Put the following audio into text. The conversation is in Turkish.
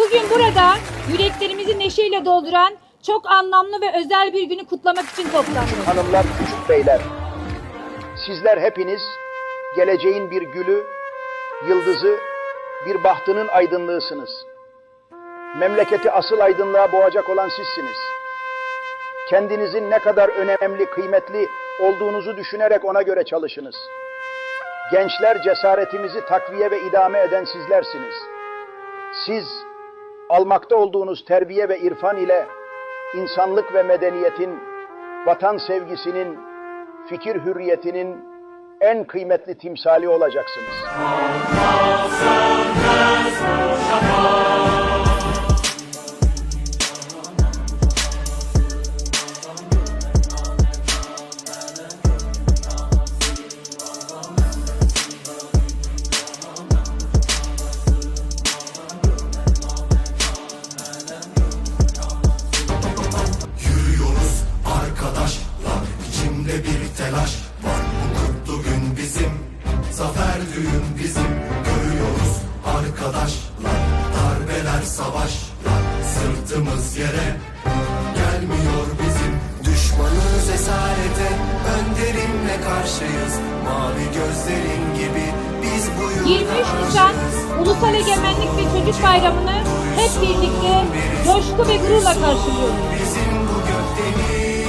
Bugün burada yüreklerimizi neşeyle dolduran çok anlamlı ve özel bir günü kutlamak için toplandık. hanımlar, küçük beyler. Sizler hepiniz geleceğin bir gülü, yıldızı, bir bahtının aydınlığısınız. Memleketi asıl aydınlığa boğacak olan sizsiniz. Kendinizin ne kadar önemli, kıymetli olduğunuzu düşünerek ona göre çalışınız. Gençler cesaretimizi takviye ve idame eden sizlersiniz. Siz almakta olduğunuz terbiye ve irfan ile insanlık ve medeniyetin, vatan sevgisinin, fikir hürriyetinin en kıymetli timsali olacaksınız. Yürüyoruz Düğün bizim Görüyoruz arkadaşlar. Darbeler savaşlar. Sırtımız yere Gelmiyor bizim. Düşmanız esarete Önderimle karşıyız. Mavi gözlerin gibi Biz bu 23 Nisan Ulusal Egemenlik ve Çocuk Bayramı'nı hep birlikte coşku ve gururla karşılıyoruz. Bizim bu gökdeniz